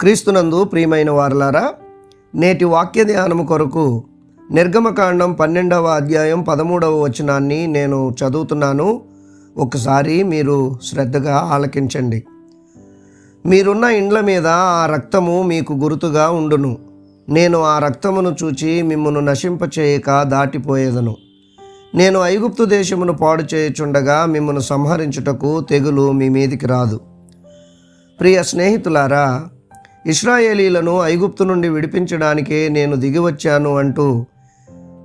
క్రీస్తునందు ప్రియమైన వారలారా నేటి వాక్య ధ్యానం కొరకు నిర్గమకాండం పన్నెండవ అధ్యాయం పదమూడవ వచనాన్ని నేను చదువుతున్నాను. ఒకసారి మీరు శ్రద్ధగా ఆలకించండి. మీరున్న ఇండ్ల మీద ఆ రక్తము మీకు గుర్తుగా ఉండును. నేను ఆ రక్తమును చూచి మిమ్మను నశింపచేయక దాటిపోయేదను. నేను ఐగుప్తు దేశమును పాడు చేయుచుండగా మిమ్మను సంహరించుటకు తెగులు మీ మీదికి రాదు. ప్రియ స్నేహితులారా ఇస్రాయేలీలను ఐగుప్తు నుండి విడిపించడానికే నేను దిగివచ్చాను అంటూ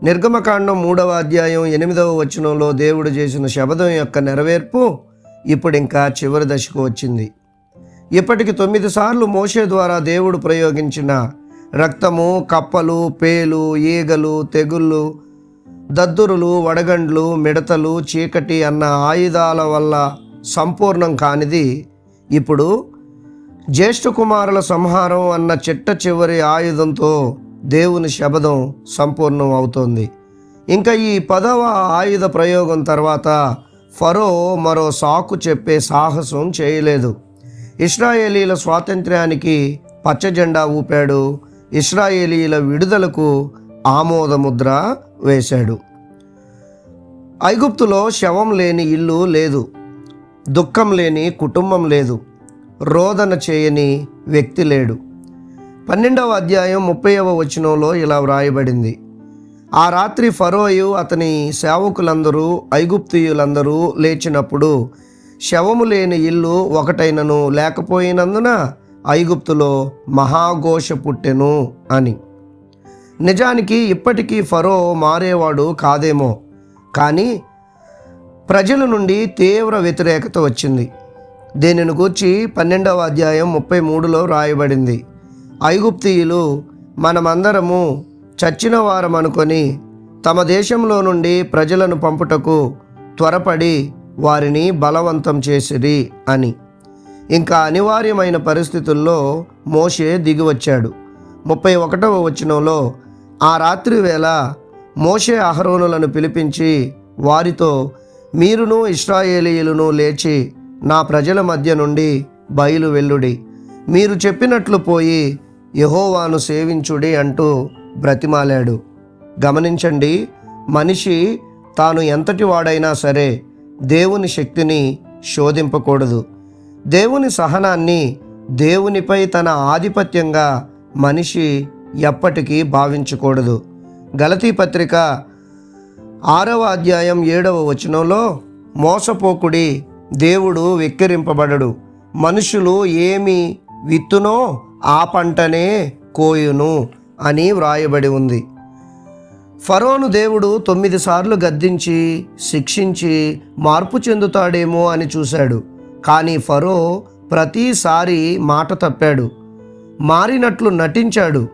నిర్గమకాండం మూడవ అధ్యాయం ఎనిమిదవ వచనంలో దేవుడు చేసిన శబదం యొక్క నెరవేర్పు ఇప్పుడు ఇంకా చివరి దశకు వచ్చింది. ఇప్పటికి తొమ్మిది సార్లు మోషే ద్వారా దేవుడు ప్రయోగించిన రక్తము కప్పలు పేలు ఈగలు తెగుళ్ళు దద్దురులు వడగండ్లు మిడతలు చీకటి అన్న ఆయుధాల వల్ల సంపూర్ణం కానిది ఇప్పుడు జ్యేష్ఠ కుమారుల సంహారం అన్న చిట్ట చివరి ఆయుధంతో దేవుని శబదం సంపూర్ణం అవుతోంది. ఇంకా ఈ పదవ ఆయుధ ప్రయోగం తర్వాత ఫరో మరో సాకు చెప్పే సాహసం చేయలేదు. ఇస్రాయేలీల స్వాతంత్ర్యానికి పచ్చజెండా ఊపాడు. ఇస్రాయేలీల విడుదలకు ఆమోదముద్ర వేశాడు. ఐగుప్తులో శవం లేని ఇల్లు లేదు. దుఃఖం లేని కుటుంబం లేదు. రోదన చేయని వ్యక్తి లేడు. పన్నెండవ అధ్యాయం ముప్పైవ వచనంలో ఇలా వ్రాయబడింది. ఆ రాత్రి ఫరోయు అతని సేవకులందరూ ఐగుప్తియులందరూ లేచినప్పుడు శవము లేని ఇల్లు ఒకటైనను లేకపోయినందున ఐగుప్తులో మహాఘోష పుట్టెను అని. నిజానికి ఇప్పటికీ ఫరో మారేవాడు కాదేమో కానీ ప్రజల నుండి తీవ్ర వ్యతిరేకత వచ్చింది. దీనిని గూర్చి పన్నెండవ అధ్యాయం ముప్పై మూడులో రాయబడింది ఐగుప్తీయులు మనమందరము చచ్చిన వారం అనుకొని తమ దేశంలో నుండి ప్రజలను పంపుటకు త్వరపడి వారిని బలవంతం చేసిరి అని. ఇంకా అనివార్యమైన పరిస్థితుల్లో మోషే దిగివచ్చాడు. ముప్పై ఒకటవ వచనంలో ఆ రాత్రి వేళ మోషే అహరోనులను పిలిపించి వారితో మీరును ఇస్రాయేలీయులను లేచి నా ప్రజల మధ్య నుండి బయలు వెల్లుడి మీరు చెప్పినట్లు పోయి యహోవాను సేవించుడి అంటూ బ్రతిమాలాడు. గమనించండి మనిషి తాను ఎంతటి వాడైనా సరే దేవుని శక్తిని శోధింపకూడదు. దేవుని సహనాన్ని దేవునిపై తన ఆధిపత్యంగా మనిషి ఎప్పటికీ భావించకూడదు. గలతీ పత్రిక ఆరవ అధ్యాయం ఏడవ వచనంలో మోసపోకుడి దేవుడు వెక్కిరింపబడడు. మనుషులు ఏమి విత్తునో ఆ పంటనే కోయును అని వ్రాయబడి ఉంది. ఫరోను దేవుడు తొమ్మిది సార్లు గద్దించి శిక్షించి మార్పు చెందుతాడేమో అని చూశాడు. కానీ ఫరో ప్రతిసారి మాట తప్పాడు. మారినట్లు నటించాడు.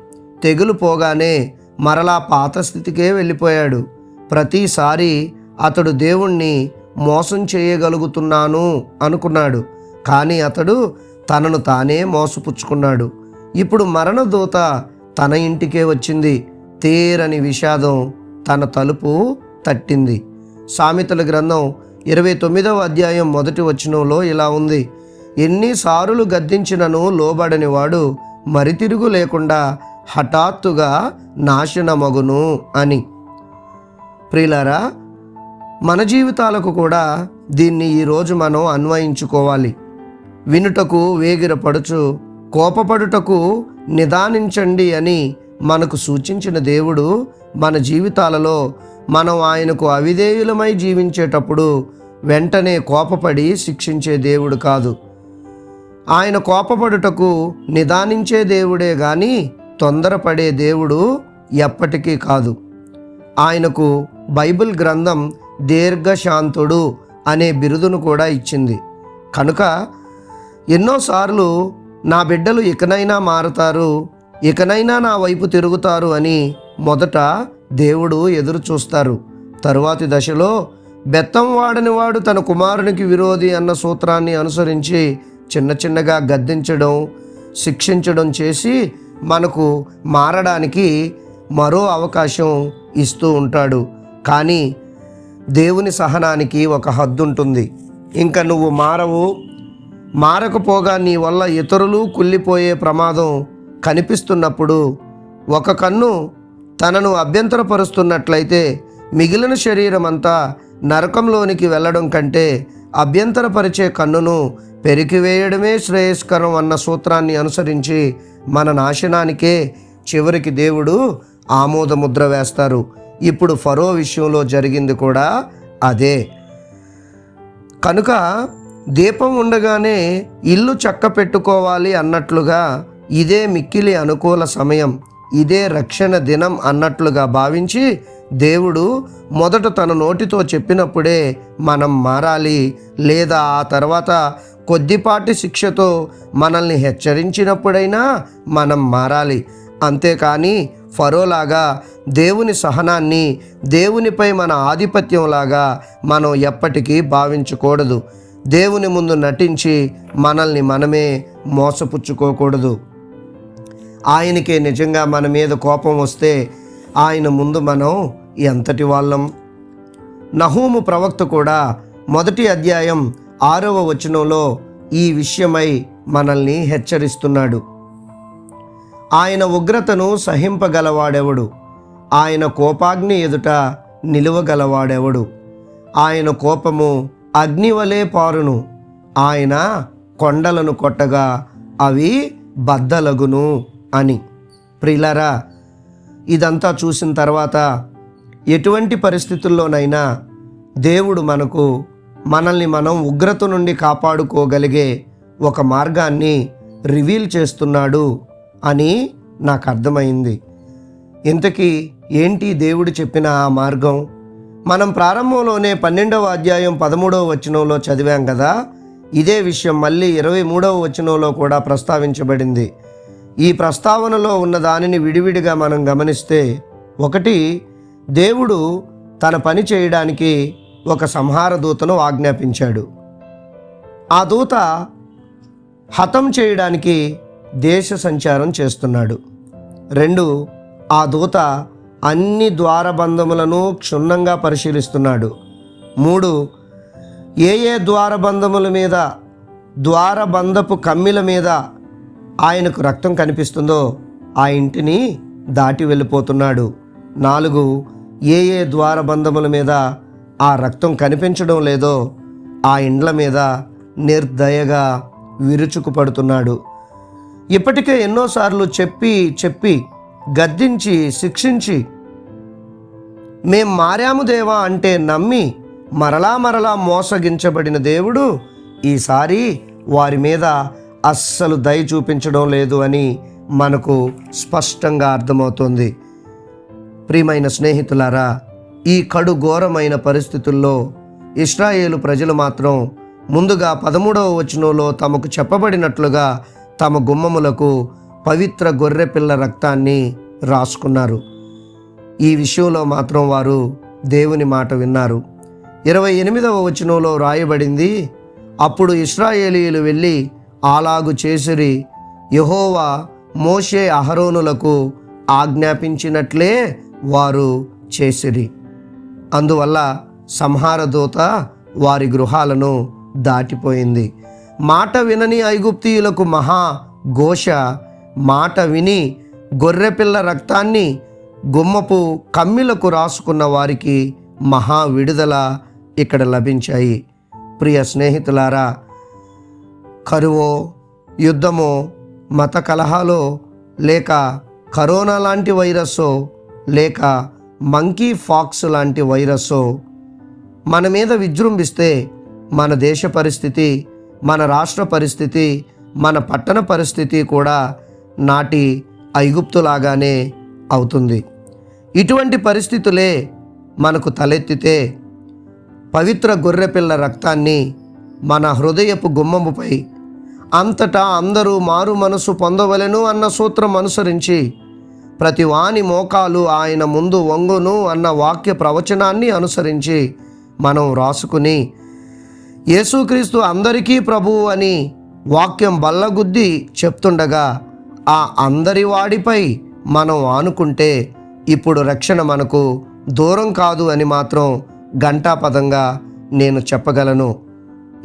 తెగులు పోగానే మరలా పాత స్థితికే వెళ్ళిపోయాడు. ప్రతిసారి అతడు దేవుణ్ణి మోసం చేయగలుగుతున్నాను అనుకున్నాడు. కానీ అతడు తనను తానే మోసపుచ్చుకున్నాడు. ఇప్పుడు మరణదూత తన ఇంటికే వచ్చింది. తేరని విషాదం తన తలుపు తట్టింది. సామెతల గ్రంథం ఇరవై తొమ్మిదవ అధ్యాయం మొదటి వచనంలో ఇలా ఉంది. ఎన్నిసార్లు గద్దించినను లోబడని వాడు మరితిరుగు లేకుండా హఠాత్తుగా నాశనమగును అని. ప్రిలారా మన జీవితాలకు కూడా దీన్ని ఈరోజు మనం అన్వయించుకోవాలి. వినుటకు వేగిరపడుచు కోపపడుటకు నిదానించండి అని మనకు సూచించిన దేవుడు మన జీవితాలలో మనం ఆయనకు అవిధేయులమై జీవించేటప్పుడు వెంటనే కోపపడి శిక్షించే దేవుడు కాదు. ఆయన కోపపడుటకు నిదానించే దేవుడే గాని తొందరపడే దేవుడు ఎప్పటికీ కాదు. ఆయనకు బైబిల్ గ్రంథం దీర్ఘశాంతుడు అనే బిరుదును కూడా ఇచ్చింది. కనుక ఎన్నోసార్లు నా బిడ్డలు ఇకనైనా మారతారు ఇకనైనా నా వైపు తిరుగుతారు అని మొదట దేవుడు ఎదురు చూస్తారు. తరువాతి దశలో బెత్తం వాడని వాడు తన కుమారునికి విరోధి అన్న సూత్రాన్ని అనుసరించి చిన్న చిన్నగా గద్దించడం శిక్షించడం చేసి మనకు మారడానికి మరో అవకాశం ఇస్తూ ఉంటాడు. కానీ దేవుని సహనానికి ఒక హద్దు ఉంటుంది ఇంకా నువ్వు మారవు. మారకపోగా నీ వల్ల ఇతరులు కుళ్ళిపోయే ప్రమాదం కనిపిస్తున్నప్పుడు ఒక కన్ను తనను అభ్యంతరపరుస్తున్నట్లయితే మిగిలిన శరీరం అంతా నరకంలోనికి వెళ్ళడం కంటే అభ్యంతరపరిచే కన్నును పెరికివేయడమే శ్రేయస్కరం అన్న సూత్రాన్ని అనుసరించి మన నాశనానికే చివరికి దేవుడు ఆమోదముద్ర వేస్తారు. ఇప్పుడు ఫరో విషయంలో జరిగింది కూడా అదే. కనుక దీపం ఉండగానే ఇల్లు చక్క పెట్టుకోవాలి అన్నట్లుగా ఇదే మిక్కిలి అనుకూల సమయం ఇదే రక్షణ దినం అన్నట్లుగా భావించి దేవుడు మొదట తన నోటితో చెప్పినప్పుడే మనం మారాలి. లేదా ఆ తర్వాత కొద్దిపాటి శిక్షతో మనల్ని హెచ్చరించినప్పుడైనా మనం మారాలి. అంతేకాని ఫరోలాగా దేవుని సహనాన్ని దేవునిపై మన ఆధిపత్యంలాగా మనం ఎప్పటికీ భావించకూడదు. దేవుని ముందు నటించి మనల్ని మనమే మోసపుచ్చుకోకూడదు. ఆయనకే నిజంగా మన మీద కోపం వస్తే ఆయన ముందు మనం ఎంతటి వాళ్ళం? నహూము ప్రవక్త కూడా మొదటి అధ్యాయం ఆరవ వచనంలో ఈ విషయమై మనల్ని హెచ్చరిస్తున్నాడు. ఆయన ఉగ్రతను సహింపగలవాడెవడు? ఆయన కోపాగ్ని ఎదుట నిలువగలవాడెవడు? ఆయన కోపము అగ్నివలే పారును. ఆయన కొండలను కొట్టగా అవి బద్దలగును అని. ప్రిలరా ఇదంతా చూసిన తర్వాత ఎటువంటి పరిస్థితుల్లోనైనా దేవుడు మనకు మనల్ని మనం ఉగ్రత నుండి కాపాడుకోగలిగే ఒక మార్గాన్ని రివీల్ చేస్తున్నాడు అని నాకు అర్థమైంది. ఇంతకీ ఏంటి దేవుడు చెప్పిన ఆ మార్గం? మనం ప్రారంభంలోనే పన్నెండవ అధ్యాయం పదమూడవ వచనంలో చదివాం కదా? ఇదే విషయం మళ్ళీ ఇరవై మూడవ వచనంలో కూడా ప్రస్తావించబడింది. ఈ ప్రస్తావనలో ఉన్న దానిని విడివిడిగా మనం గమనిస్తే ఒకటి దేవుడు తన పని చేయడానికి ఒక సంహార దూతను ఆజ్ఞాపించాడు. ఆ దూత హతం చేయడానికి దేశ సంచారం చేస్తున్నాడు. రెండు ఆ దూత అన్ని ద్వారబంధములను క్షుణ్ణంగా పరిశీలిస్తున్నాడు. మూడు ఏ ఏ ద్వారబంధముల మీద ద్వారబంధపు కమ్మిల మీద ఆయనకు రక్తం కనిపిస్తుందో ఆ ఇంటిని దాటి వెళ్ళిపోతున్నాడు. నాలుగు ఏ ఏ ద్వారబంధముల మీద ఆ రక్తం కనిపించడం లేదో ఆ ఇండ్ల మీద నిర్దయగా విరుచుకుపడుతున్నాడు. ఇప్పటికే ఎన్నోసార్లు చెప్పి చెప్పి గద్దించి శిక్షించి మేం మారాము దేవా అంటే నమ్మి మరలా మరలా మోసగించబడిన దేవుడు ఈసారి వారి మీద అస్సలు దయ చూపించడం లేదు అని మనకు స్పష్టంగా అర్థమవుతుంది. ప్రియమైన స్నేహితులారా ఈ కడు ఘోరమైన పరిస్థితుల్లో ఇస్రాయేలు ప్రజలు మాత్రం ముందుగా పదమూడవ వచనంలో తమకు చెప్పబడినట్లుగా తమ గుమ్మములకు పవిత్ర గొర్రెపిల్ల రక్తాన్ని రాసుకున్నారు. ఈ విషయంలో మాత్రం వారు దేవుని మాట విన్నారు. ఇరవై ఎనిమిదవ వచనంలో రాయబడింది అప్పుడు ఇస్రాయేలీలు వెళ్ళి అలాగు చేసిరి యహోవా మోషే అహరోనులకు ఆజ్ఞాపించినట్లే వారు చేసిరి. అందువల్ల సంహార దూత వారి గృహాలను దాటిపోయింది. మాట వినని ఐగుప్తీయులకు మహా ఘోష. మాట విని గొర్రెపిల్ల రక్తాన్ని గుమ్మపు కమ్మిలకు రాసుకున్న వారికి మహా విడుదల ఇక్కడ లభించాయి. ప్రియ స్నేహితులారా కరువో యుద్ధమో మత కలహాలో లేక కరోనా లాంటి వైరస్సో లేక మంకీ ఫాక్స్ లాంటి వైరస్సో మన మీద విజృంభిస్తే మన దేశ పరిస్థితి మన రాష్ట్ర పరిస్థితి మన పట్టణ పరిస్థితి కూడా నాటి ఐగుప్తులాగానే అవుతుంది. ఇటువంటి పరిస్థితులే మనకు తలెత్తితే పవిత్ర గొర్రెపిల్ల రక్తాన్ని మన హృదయపు గుమ్మముపై అంతటా అందరూ మారు మనసు పొందవలెను అన్న సూత్రం అనుసరించి ప్రతి వాని మోకాలు ఆయన ముందు వంగును అన్న వాక్య ప్రవచనాన్ని అనుసరించి మనం రాసుకుని యేసుక్రీస్తు అందరికీ ప్రభువు అని వాక్యం బల్లగుద్ది చెప్తుండగా ఆ అందరి వాడిపై మనం ఆనుకుంటే ఇప్పుడు రక్షణ మనకు దూరం కాదు అని మాత్రం ఘంటాపదంగా నేను చెప్పగలను.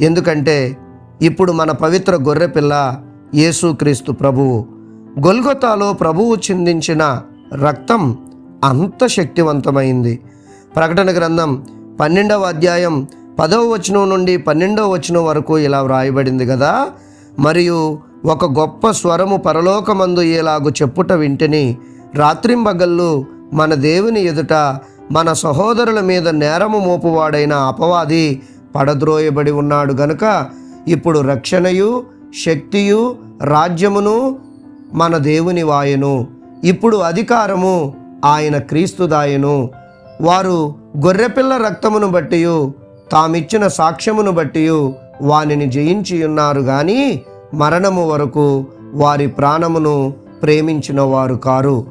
ఎందుకంటే ఇప్పుడు మన పవిత్ర గొర్రెపిల్ల యేసుక్రీస్తు ప్రభువు. గొల్గొతాలో ప్రభువు చిందించిన రక్తం అంత శక్తివంతమైంది. ప్రకటన గ్రంథం పన్నెండవ అధ్యాయం పదవ వచనం నుండి పన్నెండవ వచనం వరకు ఇలా వ్రాయబడింది కదా. మరియు ఒక గొప్ప స్వరము పరలోకమందు ఏలాగు చెప్పుట వింటిని రాత్రింబగళ్ళు మన దేవుని ఎదుట మన సహోదరుల మీద నేరము మోపువాడైన అపవాది పడద్రోయబడి ఉన్నాడు గనుక ఇప్పుడు రక్షణయు శక్తియు రాజ్యమును మన దేవుని వాయను. ఇప్పుడు అధికారము ఆయన క్రీస్తుదాయను. వారు గొర్రెపిల్ల రక్తమును బట్టియు తామిచ్చిన సాక్ష్యమును బట్టి వానిని జయించి ఉన్నారు గాని మరణము వరకు వారి ప్రాణమును ప్రేమించిన వారు కారు.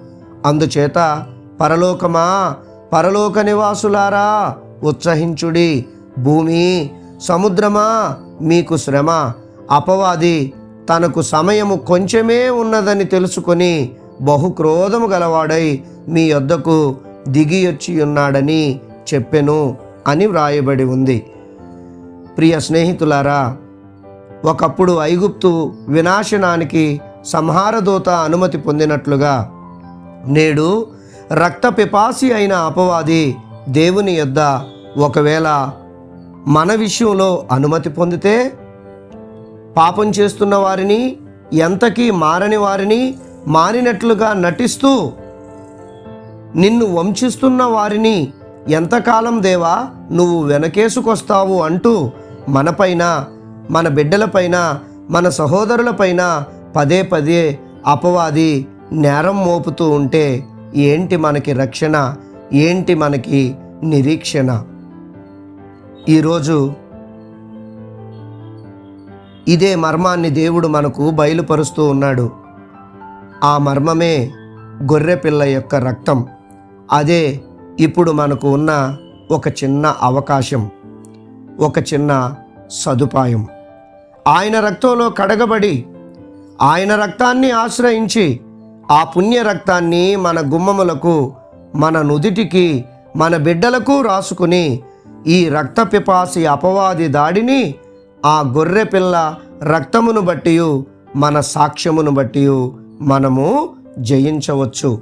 అందుచేత పరలోకమా పరలోక నివాసులారా ఉత్సహించుడి. భూమి సముద్రమా మీకు శ్రమ. అపవాది తనకు సమయము కొంచెమే ఉన్నదని తెలుసుకొని బహుక్రోధము గలవాడై మీ యొద్దకు దిగియొచ్చి ఉన్నాడని చెప్పెను. అని వ్రాయబడి ఉంది. ప్రియ స్నేహితులారా ఒకప్పుడు ఐగుప్తు వినాశనానికి సంహారదూత అనుమతి పొందినట్లుగా నేడు రక్త పిపాసి అయిన అపవాది దేవుని యొద్ద ఒకవేళ మన విషయంలో అనుమతి పొందితే పాపం చేస్తున్న వారిని ఎంతకీ మారని వారిని మారినట్లుగా నటిస్తూ నిన్ను వంచిస్తున్న వారిని ఎంతకాలం దేవా నువ్వు వెనకేసుకొస్తావు అంటూ మనపైన మన బిడ్డలపైన మన సహోదరులపైన పదే పదే అపవాది నేరం మోపుతూ ఉంటే ఏంటి మనకి రక్షణ? ఏంటి మనకి నిరీక్షణ? ఈరోజు ఇదే మర్మాన్ని దేవుడు మనకు బయలుపరుస్తూ ఉన్నాడు. ఆ మర్మమే గొర్రెపిల్ల యొక్క రక్తం. అదే ఇప్పుడు మనకు ఉన్న ఒక చిన్న అవకాశం ఒక చిన్న సదుపాయం. ఆయన రక్తంలో కడగబడి ఆయన రక్తాన్ని ఆశ్రయించి ఆ పుణ్య రక్తాన్ని మన గుమ్మములకు మన నుదిటికి మన బిడ్డలకు రాసుకుని ఈ రక్త పిపాసి అపవాది దాడిని ఆ గొర్రె పిల్ల రక్తమును బట్టి మన సాక్ష్యమును బట్టి మనము జయించవచ్చు.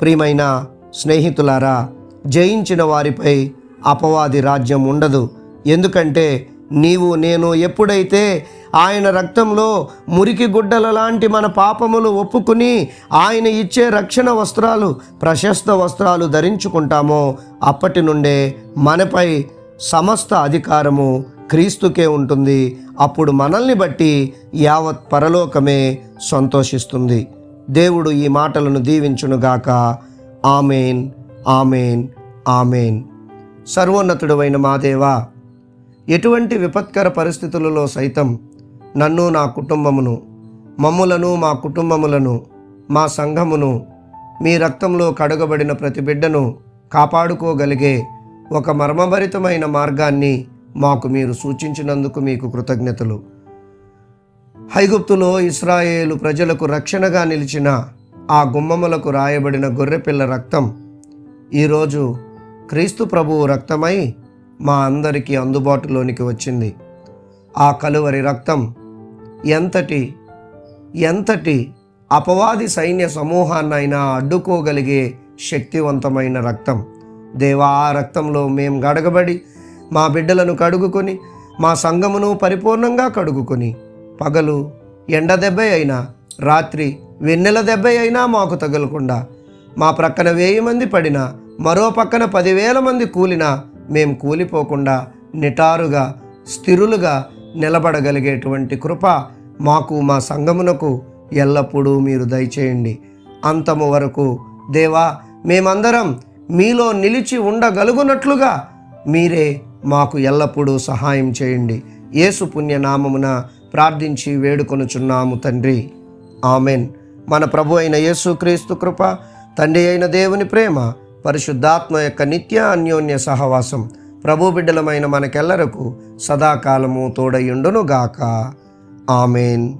ప్రియమైన స్నేహితులారా జయించిన వారిపై అపవాది రాజ్యం ఉండదు. ఎందుకంటే నీవు నేను ఎప్పుడైతే ఆయన రక్తంలో మురికి గుడ్డల లాంటి మన పాపములు ఒప్పుకుని ఆయన ఇచ్చే రక్షణ వస్త్రాలు ప్రశస్త వస్త్రాలు ధరించుకుంటామో అప్పటి నుండే మనపై సమస్త అధికారము క్రీస్తుకే ఉంటుంది. అప్పుడు మనల్ని బట్టి యావత్ పరలోకమే సంతోషిస్తుంది. దేవుడు ఈ మాటలను దీవించునుగాక. Amen amen amen. సర్వోన్నతుడైన మా దేవా ఎటువంటి విపత్కర పరిస్థితులలో సైతం నన్ను నా కుటుంబమును మమ్ములను మా కుటుంబములను మా సంఘమును మీ రక్తంలో కడగబడిన ప్రతి బిడ్డను కాపాడుకోగలిగే ఒక మర్మభరితమైన మార్గాన్ని మాకు మీరు సూచించినందుకు మీకు కృతజ్ఞతలు. హైగుప్తులో ఇస్రాయేలు ప్రజలకు రక్షణగా నిలిచిన ఆ గుమ్మములకు రాయబడిన గొర్రెపిల్ల రక్తం ఈరోజు క్రీస్తు ప్రభువు రక్తమై మా అందరికీ అందుబాటులోనికి వచ్చింది. ఆ కలువరి రక్తం ఎంతటి ఎంతటి అపవాది సైన్య సమూహాన్నైనా అడ్డుకోగలిగే శక్తివంతమైన రక్తం. దేవా ఆ రక్తంలో మేం గడగబడి మా బిడ్డలను కడుగుకొని మా సంఘమును పరిపూర్ణంగా కడుగుకొని పగలు ఎండ దెబ్బ అయినా రాత్రి వెన్నెల దెబ్బ అయినా మాకు తగలకుండా మా ప్రక్కన వెయ్యి మంది పడినా మరో పక్కన పదివేల మంది కూలినా మేం కూలిపోకుండా నిటారుగా స్థిరులుగా నిలబడగలిగేటువంటి కృప మాకు మా సంఘమునకు ఎల్లప్పుడూ మీరు దయచేయండి. అంతము వరకు దేవా మేమందరం మీలో నిలిచి ఉండగలుగునట్లుగా మీరే మాకు ఎల్లప్పుడూ సహాయం చేయండి. యేసు పుణ్యనామమున ప్రార్థించి వేడుకొనుచున్నాము తండ్రి. ఆమెన్. మన ప్రభు అయిన యేసుక్రీస్తు కృప తండ్రి అయిన దేవుని ప్రేమ పరిశుద్ధాత్మ యొక్క నిత్య అన్యోన్య సహవాసం ప్రభు బిడ్డలమైన మనకెల్లరకు సదాకాలము తోడయుండునుగాక. ఆమెన్.